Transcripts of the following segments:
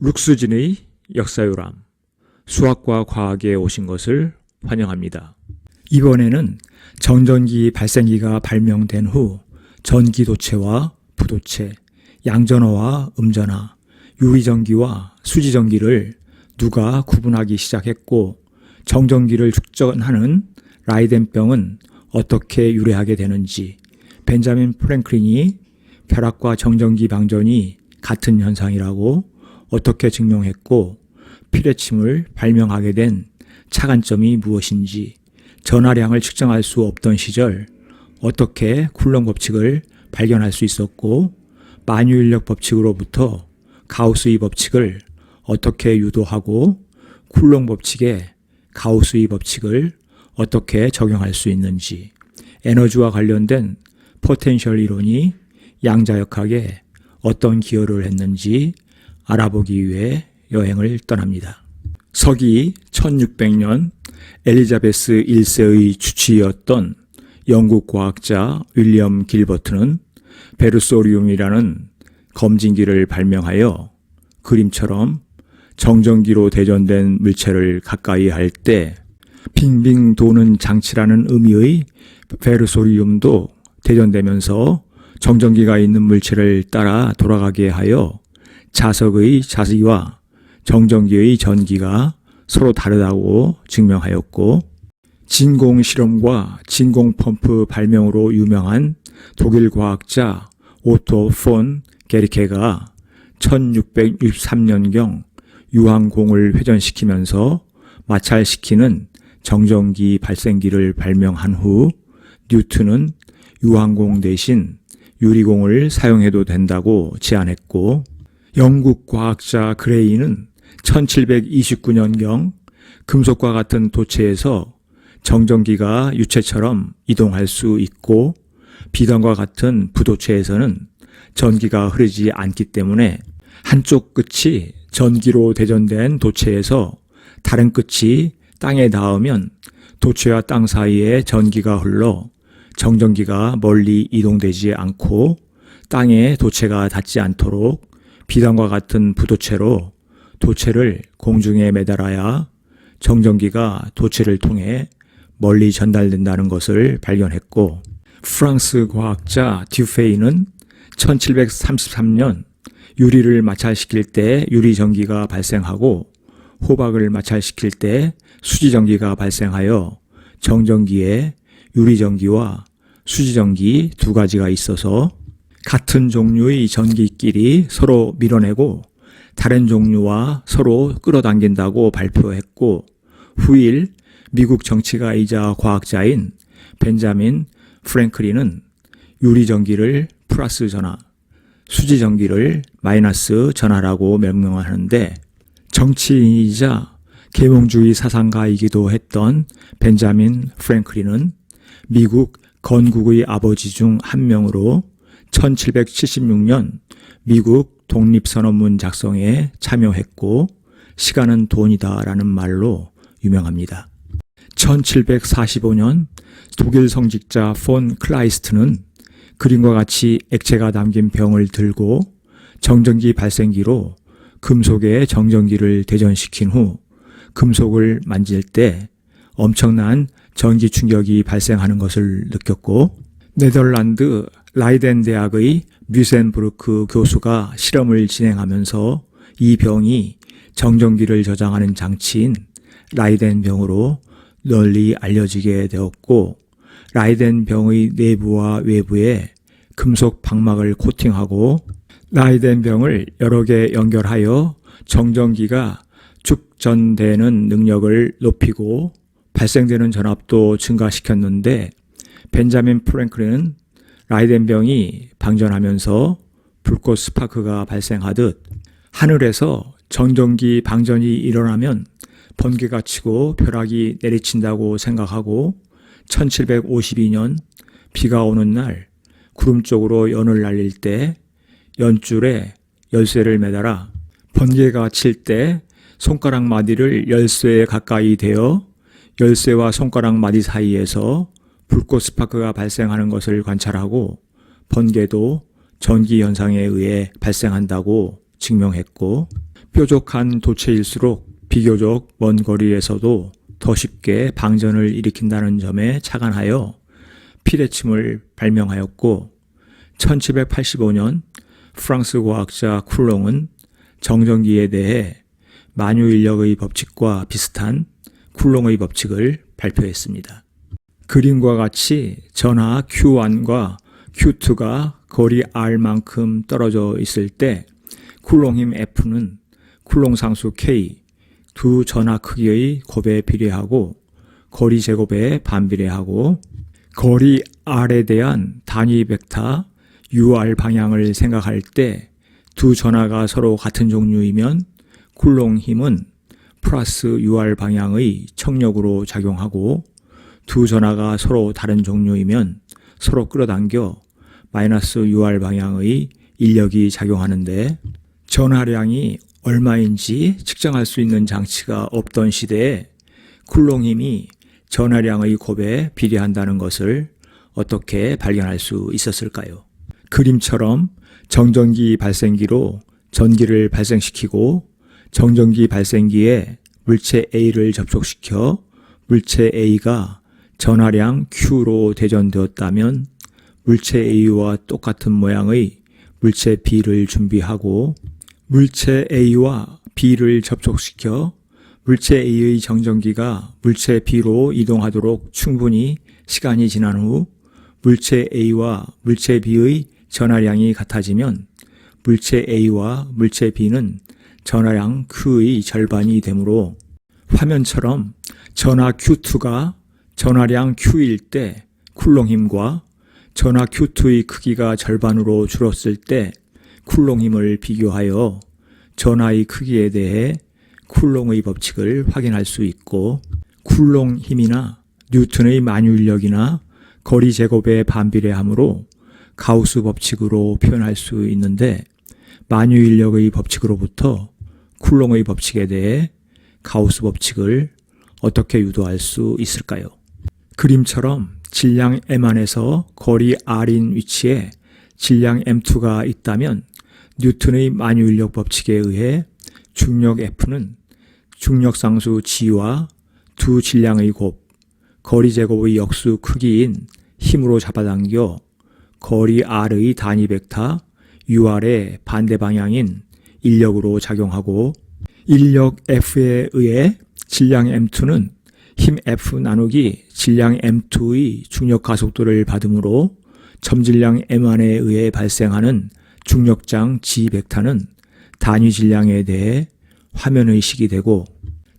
룩스진의 역사요람 수학과 과학에 오신 것을 환영합니다. 이번에는 정전기 발생기가 발명된 후 전기 도체와 부도체, 양전화와 음전화, 유리전기와 수지전기를 누가 구분하기 시작했고 정전기를 축전하는 라이덴병은 어떻게 유래하게 되는지 벤자민 프랭클린이 벼락과 정전기 방전이 같은 현상이라고 어떻게 증명했고 피레침을 발명하게 된 차관점이 무엇인지 전하량을 측정할 수 없던 시절 어떻게 쿨럼 법칙을 발견할 수 있었고 만유인력 법칙으로부터 가우스의 법칙을 어떻게 유도하고 쿨럼 법칙에 가우스의 법칙을 어떻게 적용할 수 있는지 에너지와 관련된 포텐셜 이론이 양자역학에 어떤 기여를 했는지 알아보기 위해 여행을 떠납니다. 서기 1600년 엘리자베스 1세의 주치의였던 영국 과학자 윌리엄 길버트는 베르소리움이라는 검진기를 발명하여 그림처럼 정전기로 대전된 물체를 가까이 할 때 빙빙 도는 장치라는 의미의 베르소리움도 대전되면서 정전기가 있는 물체를 따라 돌아가게 하여 자석의 자기와 정전기의 전기가 서로 다르다고 증명하였고 진공 실험과 진공 펌프 발명으로 유명한 독일 과학자 오토 폰 게리케가 1663년경 유황공을 회전시키면서 마찰시키는 정전기 발생기를 발명한 후 뉴턴은 유황공 대신 유리공을 사용해도 된다고 제안했고 영국 과학자 그레이는 1729년경 금속과 같은 도체에서 정전기가 유체처럼 이동할 수 있고 비단과 같은 부도체에서는 전기가 흐르지 않기 때문에 한쪽 끝이 전기로 대전된 도체에서 다른 끝이 땅에 닿으면 도체와 땅 사이에 전기가 흘러 정전기가 멀리 이동되지 않고 땅에 도체가 닿지 않도록 비단과 같은 부도체로 도체를 공중에 매달아야 정전기가 도체를 통해 멀리 전달된다는 것을 발견했고 프랑스 과학자 듀페이는 1733년 유리를 마찰시킬 때 유리 전기가 발생하고 호박을 마찰시킬 때 수지 전기가 발생하여 정전기에 유리 전기와 수지 전기 두 가지가 있어서 같은 종류의 전기끼리 서로 밀어내고 다른 종류와 서로 끌어당긴다고 발표했고 후일 미국 정치가이자 과학자인 벤자민 프랭클린은 유리 전기를 플러스 전화, 수지 전기를 마이너스 전화라고 명명하는데 정치인이자 계몽주의 사상가이기도 했던 벤자민 프랭클린은 미국 건국의 아버지 중 한 명으로 1776년 미국 독립선언문 작성에 참여했고 시간은 돈이다라는 말로 유명합니다. 1745년 독일 성직자 폰 클라이스트는 그림과 같이 액체가 담긴 병을 들고 정전기 발생기로 금속에 정전기를 대전시킨 후 금속을 만질 때 엄청난 전기 충격이 발생하는 것을 느꼈고 네덜란드 라이덴 대학의 뮤센부르크 교수가 실험을 진행하면서 이 병이 정전기를 저장하는 장치인 라이덴 병으로 널리 알려지게 되었고 라이덴 병의 내부와 외부에 금속 방막을 코팅하고 라이덴 병을 여러 개 연결하여 정전기가 축전되는 능력을 높이고 발생되는 전압도 증가시켰는데 벤자민 프랭클린은 라이덴 병이 방전하면서 불꽃 스파크가 발생하듯 하늘에서 정전기 방전이 일어나면 번개가 치고 벼락이 내리친다고 생각하고 1752년 비가 오는 날 구름 쪽으로 연을 날릴 때 연줄에 열쇠를 매달아 번개가 칠 때 손가락 마디를 열쇠에 가까이 대어 열쇠와 손가락 마디 사이에서 불꽃 스파크가 발생하는 것을 관찰하고 번개도 전기 현상에 의해 발생한다고 증명했고 뾰족한 도체일수록 비교적 먼 거리에서도 더 쉽게 방전을 일으킨다는 점에 착안하여 피레침을 발명하였고 1785년 프랑스 과학자 쿨롱은 정전기에 대해 만유인력의 법칙과 비슷한 쿨롱의 법칙을 발표했습니다. 그림과 같이 전하 Q1과 Q2가 거리 R만큼 떨어져 있을 때 쿨롱 힘 F는 쿨롱 상수 K 두 전하 크기의 곱에 비례하고 거리 제곱에 반비례하고 거리 R에 대한 단위 벡터 UR 방향을 생각할 때 두 전하가 서로 같은 종류이면 쿨롱 힘은 플러스 UR 방향의 청력으로 작용하고 두 전하가 서로 다른 종류이면 서로 끌어당겨 마이너스 UR 방향의 인력이 작용하는데 전하량이 얼마인지 측정할 수 있는 장치가 없던 시대에 쿨롱 힘이 전하량의 곱에 비례한다는 것을 어떻게 발견할 수 있었을까요? 그림처럼 정전기 발생기로 전기를 발생시키고 정전기 발생기에 물체 A를 접촉시켜 물체 A가 전하량 Q로 대전되었다면 물체 A와 똑같은 모양의 물체 B를 준비하고 물체 A와 B를 접촉시켜 물체 A의 정전기가 물체 B로 이동하도록 충분히 시간이 지난 후 물체 A와 물체 B의 전하량이 같아지면 물체 A와 물체 B는 전하량 Q의 절반이 되므로 화면처럼 전하 Q2가 전하량 Q일 때 쿨롱 힘과 전하 Q2의 크기가 절반으로 줄었을 때 쿨롱 힘을 비교하여 전하의 크기에 대해 쿨롱의 법칙을 확인할 수 있고 쿨롱 힘이나 뉴턴의 만유인력이나 거리 제곱에 반비례하므로 가우스 법칙으로 표현할 수 있는데 만유인력의 법칙으로부터 쿨롱의 법칙에 대해 가우스 법칙을 어떻게 유도할 수 있을까요? 그림처럼 질량 M 안에서 거리 R인 위치에 질량 M2가 있다면 뉴턴의 만유인력 법칙에 의해 중력 F는 중력 상수 G와 두 질량의 곱, 거리 제곱의 역수 크기인 힘으로 잡아당겨 거리 R의 단위 벡터 UR의 반대 방향인 인력으로 작용하고 인력 F에 의해 질량 M2는 힘 F 나누기 질량 M2의 중력 가속도를 받으므로 점질량 M1에 의해 발생하는 중력장 G 벡터는 단위 질량에 대해 화면의 식이 되고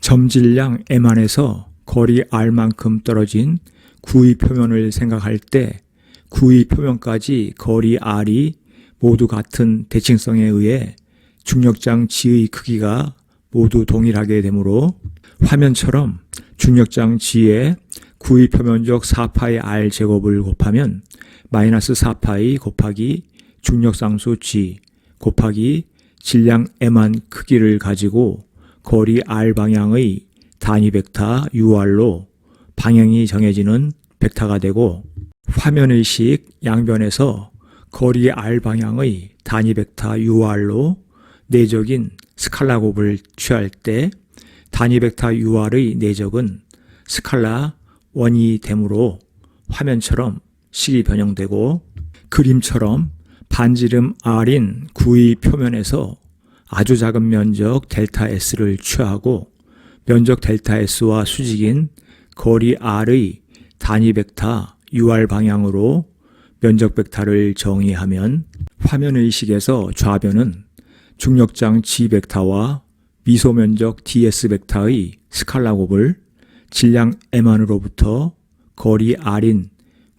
점질량 M1에서 거리 R만큼 떨어진 구의 표면을 생각할 때 구의 표면까지 거리 R이 모두 같은 대칭성에 의해 중력장 G의 크기가 모두 동일하게 되므로 화면처럼 중력장 G에 구의 표면적 4파이 R 제곱을 곱하면 마이너스 4파이 곱하기 중력상수 G 곱하기 질량 M한 크기를 가지고 거리 R 방향의 단위 벡터 UR로 방향이 정해지는 벡터가 되고 화면의 식 양변에서 거리 R 방향의 단위 벡터 UR로 내적인 스칼라 곱을 취할 때 벡터 UR의 내적은 스칼라 1이 되므로 화면처럼 식이 변형되고 그림처럼 반지름 R인 구의 표면에서 아주 작은 면적 델타 S를 취하고 면적 델타 S와 수직인 거리 R의 단위 벡터 UR 방향으로 면적 벡터를 정의하면 화면의식에서 좌변은 중력장 G 벡터와 미소 면적 ds 벡터의 스칼라 곱을 질량 m 안으로부터 거리 r인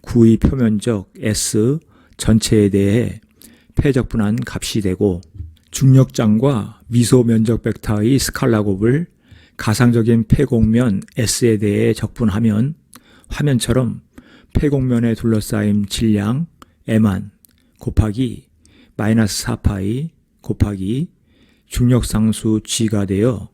구의 표면적 s 전체에 대해 패적분한 값이 되고 중력장과 미소 면적 벡터의 스칼라 곱을 가상적인 폐곡면 s에 대해 적분하면 화면처럼 폐곡면에 둘러싸임 질량 m안 곱하기 마이너스 4파이 곱하기 중력상수 g가 되어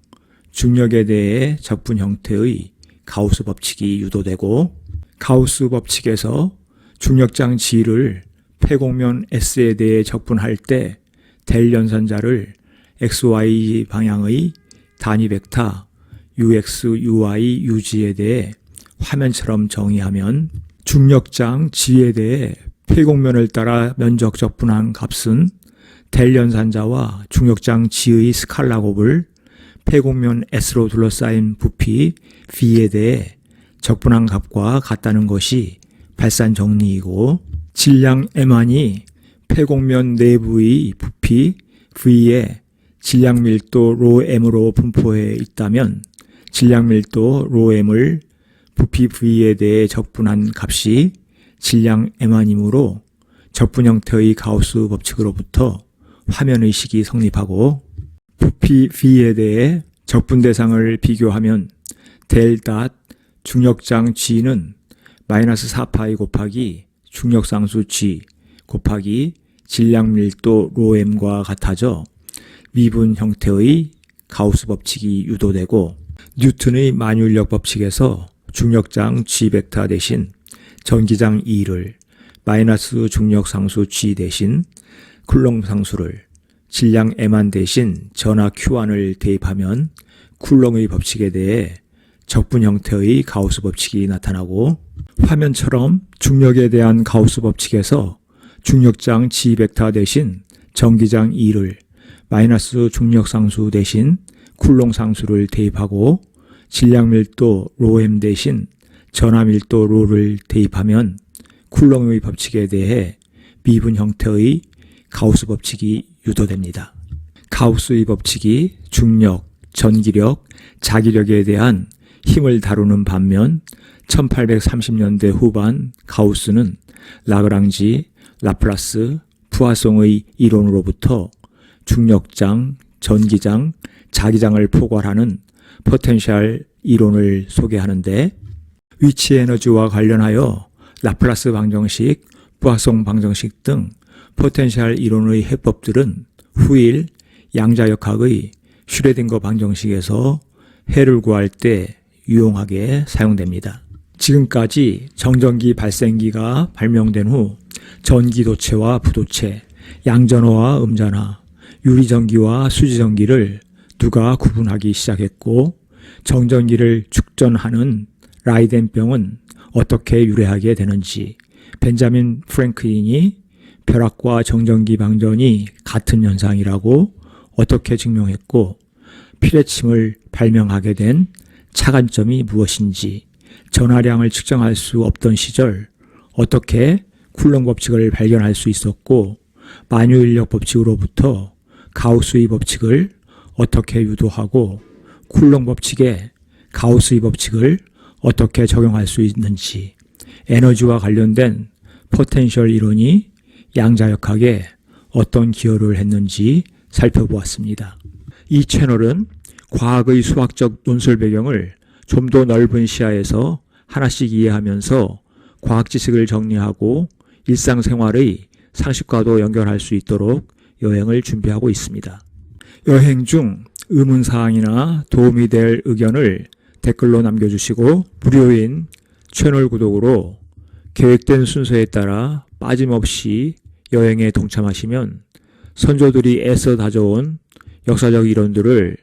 중력에 대해 적분 형태의 가우스 법칙이 유도되고 가우스 법칙에서 중력장 g를 폐곡면 s에 대해 적분할 때 델 연산자를 XY 방향의 단위 벡터 UX, UI, UG에 대해 화면처럼 정의하면 중력장 G에 대해 폐곡면을 따라 면적 적분한 값은 델 연산자와 중력장 G의 스칼라 곱을 폐곡면 S로 둘러싸인 부피 V에 대해 적분한 값과 같다는 것이 발산 정리이고 질량 M안이 폐곡면 내부의 부피 V에 질량 밀도 로 M으로 분포해 있다면 질량 밀도 로 M을 부피 V에 대해 적분한 값이 질량 M안이므로 적분 형태의 가우스 법칙으로부터 화면 의식이 성립하고 부피 V에 대해 적분 대상을 비교하면 델stat 중력장 G는 마이너스 4파이 곱하기 중력상수 G 곱하기 질량 밀도 로 M과 같아져 미분 형태의 가우스 법칙이 유도되고 뉴턴의 만유인력 법칙에서 중력장 G 벡터 대신 전기장 E를 마이너스 중력 상수 G 대신 쿨롱 상수를 질량 M안 대신 전하 Q안을 대입하면 쿨롱의 법칙에 대해 적분 형태의 가우스 법칙이 나타나고 화면처럼 중력에 대한 가우스 법칙에서 중력장 G 벡터 대신 전기장 E를 마이너스 중력 상수 대신 쿨롱 상수를 대입하고 질량 밀도 로m 대신 전하 밀도 로를 대입하면 쿨롱의 법칙에 대해 미분 형태의 가우스 법칙이 유도됩니다. 가우스의 법칙이 중력, 전기력, 자기력에 대한 힘을 다루는 반면 1830년대 후반 가우스는 라그랑지, 라플라스, 푸아송의 이론으로부터 중력장, 전기장, 자기장을 포괄하는 포텐셜 이론을 소개하는데 위치 에너지와 관련하여 라플라스 방정식, 부하송 방정식 등 포텐셜 이론의 해법들은 후일 양자역학의 슈레딩거 방정식에서 해를 구할 때 유용하게 사용됩니다. 지금까지 정전기 발생기가 발명된 후 전기도체와 부도체, 양전화와 음전화, 유리전기와 수지전기를 누가 구분하기 시작했고 정전기를 축전하는 라이덴병은 어떻게 유래하게 되는지 벤자민 프랭클린이 벼락과 정전기 방전이 같은 현상이라고 어떻게 증명했고 피레침을 발명하게 된 차관점이 무엇인지 전하량을 측정할 수 없던 시절 어떻게 쿨롱 법칙을 발견할 수 있었고 만유인력 법칙으로부터 가우스의 법칙을 어떻게 유도하고 쿨롱 법칙에 가우스의 법칙을 어떻게 적용할 수 있는지 에너지와 관련된 포텐셜 이론이 양자역학에 어떤 기여를 했는지 살펴보았습니다. 이 채널은 과학의 수학적 논술 배경을 좀 더 넓은 시야에서 하나씩 이해하면서 과학 지식을 정리하고 일상생활의 상식과도 연결할 수 있도록 여행을 준비하고 있습니다. 여행 중 의문사항이나 도움이 될 의견을 댓글로 남겨주시고 무료인 채널 구독으로 계획된 순서에 따라 빠짐없이 여행에 동참하시면 선조들이 애써 다져온 역사적 이론들을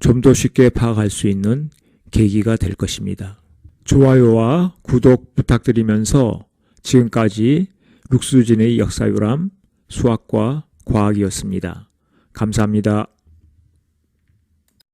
좀 더 쉽게 파악할 수 있는 계기가 될 것입니다. 좋아요와 구독 부탁드리면서 지금까지 룩수진의 역사유람 수학과 과학이었습니다. 감사합니다.